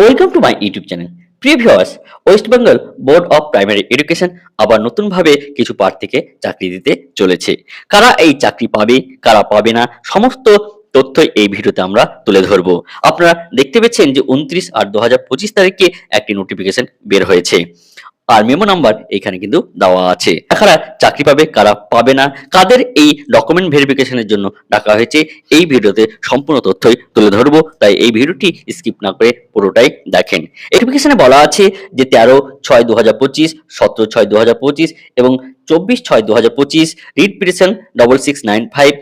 Welcome to my YouTube channel প্রিয় West West Bengal board of primary education আবার নতুনভাবে কিছু প্রার্থীকে চাকরি দিতে চলেছে কারা এই চাকরি পাবে কারা পাবে না সমস্ত তথ্য এই ভিডিওতে আমরা তুলে ধরব আপনারা দেখতে পেয়েছেন যে উনত্রিশ আট দু হাজার পঁচিশ তারিখে একটি নোটিফিকেশন বের হয়েছে আর মেমো নাম্বার এখানে কিন্তু দেওয়া আছে এখানে চাকরি পাবে কারা পাবে না কাদের এই ডকুমেন্ট ভেরিফিকেশনের জন্য ডাকা হয়েছে এই ভিডিওতে সম্পূর্ণ তথ্যই তুলে ধরবো তাই এই ভিডিওটি স্কিপ না করে পুরোটাই দেখেন ভেরিফিকেশনে বলা আছে যে তেরো ছয় দু হাজার পঁচিশ সতেরো ছয় দু হাজার পঁচিশ এবং চব্বিশ ছয় দু হাজার পঁচিশ read petition double six nine five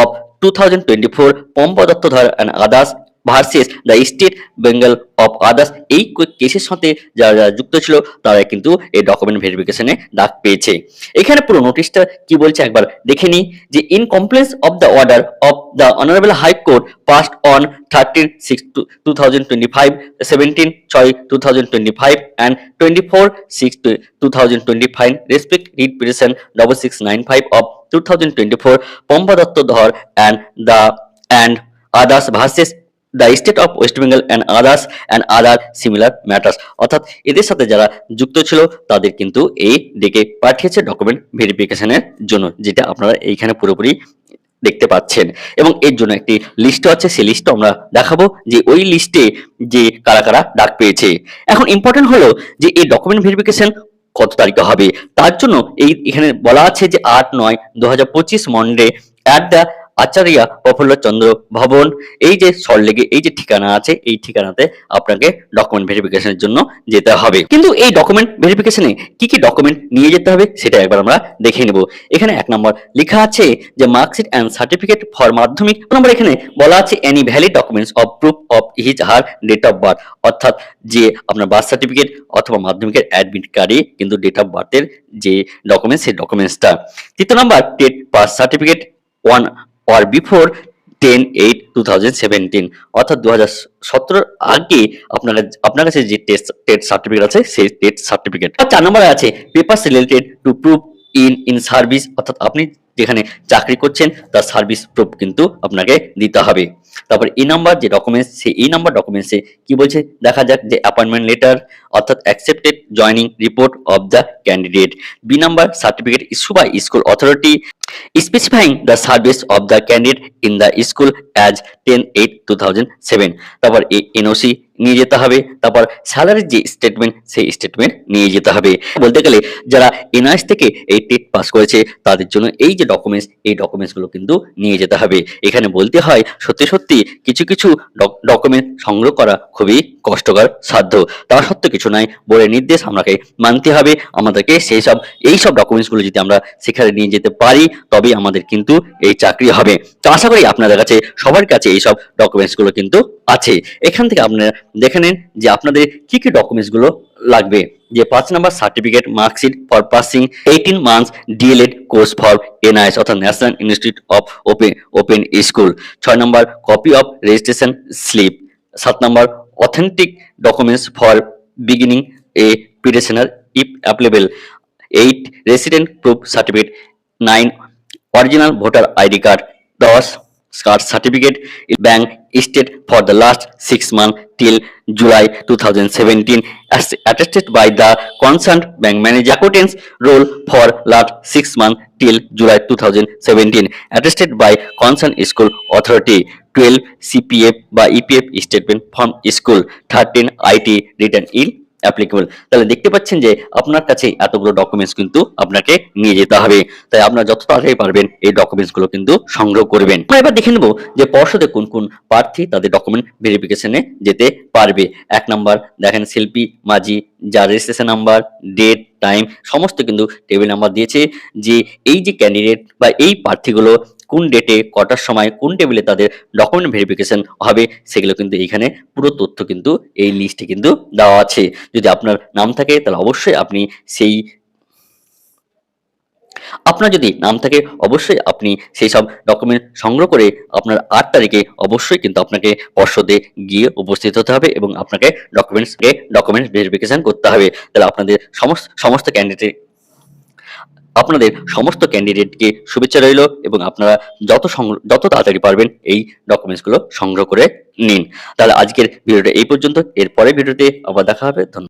of two thousand twenty four পম্পদত্ত ধর and others versus the state Bengal of others এই কেসের সাথে যারা যারা যুক্ত ছিল তারা কিন্তু এই ডকুমেন্ট ভেরিফিকেশনে ডাক পেয়েছে এখানে পুরো নোটিশটা কি বলছে একবার দেখে নিই যে in compliance of the order of the honourable high court passed on thirteen six two thousand twenty five seventeen ছয় two thousand twenty five and twenty four six two thousand twenty five respect writ petition double six nine five of two thousand twenty four Pampa Dutta Dhar and the and others versus the state of West Bengal and others and other similar matters অর্থাৎ এদের সাথে যারা যুক্ত ছিল তাদের কিন্তু এই ডেকে পাঠিয়েছে ডকুমেন্ট ভেরিফিকেশনের জন্য যেটা আপনারা এইখানে পুরোপুরি দেখতে পাচ্ছেন এবং এর জন্য একটি লিস্ট আছে সেই লিস্ট আমরা দেখাবো যে ওই লিস্টে যে কারা কারা ডাক পেয়েছে এখন ইম্পর্টেন্ট হলো যে এই ডকুমেন্ট ভেরিফিকেশন কত তারিখে হবে তার জন্য এই এখানে বলা আছে যে আট নয় দু হাজার পঁচিশ Monday at the Acharia Prafulla Chandra ভবন এই যে সল্টলেকে এই যে ঠিকানা আছে এই ঠিকানাতে আপনাকে ডকুমেন্ট ভেরিফিকেশনের জন্য যেতে হবে কিন্তু এই ডকুমেন্ট ভেরিফিকেশনে কি কি ডকুমেন্ট নিয়ে যেতে হবে সেটা একবার আমরা দেখে নেব এখানে এক নম্বর লেখা আছে যে মার্কশিট অ্যান্ড সার্টিফিকেট ফর মাধ্যমিক নম্বর এখানে বলা আছে any valid documents of proof of his her date of birth অর্থাৎ যে আপনার বার্থ সার্টিফিকেট অথবা মাধ্যমিকের অ্যাডমিট কার্ডে কিন্তু ডেট অফ বার্থের যে ডকুমেন্টস সেই ডকুমেন্টসটা তৃতীয় নম্বর TET pass certificate one or before ten eight two thousand seventeen অর্থাৎ দু হাজার সতেরোর আগে আপনার আপনার কাছে যে টেস্ট টেস্ট সার্টিফিকেট আছে সেই টেস্ট সার্টিফিকেট আর চার নম্বরে আছে paper related to prove in in service অর্থাৎ আপনি যেখানে চাকরি করছেন তার সার্ভিস প্রুফ কিন্তু আপনাকে দিতে হবে তারপর এই নাম্বার যে ডকুমেন্টস সে এই নাম্বার ডকুমেন্টসে কি বলছে দেখা যাক যে অ্যাপয়েন্টমেন্ট লেটার অর্থাৎ accepted joining report of the candidate B number certificate issue by school authority specifying the service of the candidate in the school as ten eight two thousand seven তারপর এই NOC নিয়ে যেতে হবে তারপর স্যালারির যে statement সেই স্টেটমেন্ট নিয়ে যেতে হবে বলতে গেলে যারা এনআইএস থেকে এই টেট পাস করেছে তাদের জন্য এই যে ডকুমেন্টস এই ডকুমেন্টসগুলো কিন্তু নিয়ে যেতে হবে এখানে বলতে হয় সত্যি সত্যি কিছু কিছু ডকুমেন্ট সংগ্রহ করা খুবই কষ্টকর সাধ্য তা সত্ত্বেও কিছু নাই বোর্ডের নির্দেশ আমাকে মানতে হবে আমাদেরকে সেই সব এই সব ডকুমেন্টসগুলো যদি আমরা সেখানে নিয়ে যেতে পারি তবে আমাদের কিন্তু এই চাকরি হবে তো আশা করি আপনাদের কাছে সবার কাছে এই সব ডকুমেন্টসগুলো কিন্তু আছে এখান থেকে আপনারা দেখে নিন যে আপনাদের কি কি ডকুমেন্টসগুলো লাগবে যে পাঁচ number certificate marksheet for passing eighteen months DElEd course for NIS অর্থাৎ national institute of open open school ছয় নম্বর কপি অফ রেজিস্ট্রেশন স্লিপ সাত নম্বর authentic documents for beginning a petitioner if applicable. 8. Resident proof certificate. 9. Original voter ID card. 10. Card certificate in bank state for the last 6 months till July 2017 as attested by the concerned bank manager. Accountant's role for last 6 months till July 2017 attested by concerned school authority. Twelve CPF বা EPF statement form school thirteen IT return in applicable তাহলে দেখতে পাচ্ছেন যে আপনার কাছে এতগুলো documents কিন্তু আপনাকে নিয়ে যেতে হবে তাই আপনার যত তাড়াতাড়ি পারবেন এই ডকুমেন্টসগুলো কিন্তু সংগ্রহ করবেন আমরা এবার দেখে নেব যে পর্ষদে কোন কোন প্রার্থী তাদের ডকুমেন্ট ভেরিফিকেশনে যেতে পারবে এক নাম্বার দেখেন শিল্পী মাঝি যার রেজিস্ট্রেশন নাম্বার ডেট টাইম সমস্ত কিন্তু টেবিল নাম্বার দিয়েছে যে এই যে ক্যান্ডিডেট বা এই প্রার্থীগুলো কোন ডেটে কটার সময় কোন টেবিলে তাদের ডকুমেন্ট ভেরিফিকেশন হবে সেগুলো কিন্তু এখানে পুরো তথ্য কিন্তু এই লিস্টে কিন্তু দেওয়া আছে যদি আপনার নাম থাকে তাহলে অবশ্যই আপনি সেই আপনার যদি নাম থাকে অবশ্যই আপনি সেই সব ডকুমেন্ট সংগ্রহ করে আপনার আট তারিখে অবশ্যই কিন্তু আপনাকে পর্ষদে গিয়ে উপস্থিত হতে হবে এবং আপনাকে ডকুমেন্টসকে ডকুমেন্টস ভেরিফিকেশন করতে হবে তাহলে আপনাদের সমস্ত সমস্ত ক্যান্ডিডেট আপনাদের সমস্ত ক্যান্ডিডেটকে শুভেচ্ছা রইল এবং আপনারা যত যত তাড়াতাড়ি পারবেন এই ডকুমেন্টসগুলো সংগ্রহ করে নিন তাহলে আজকের ভিডিওটা এই পর্যন্ত এরপরে ভিডিওতে আবার দেখা হবে ধন্যবাদ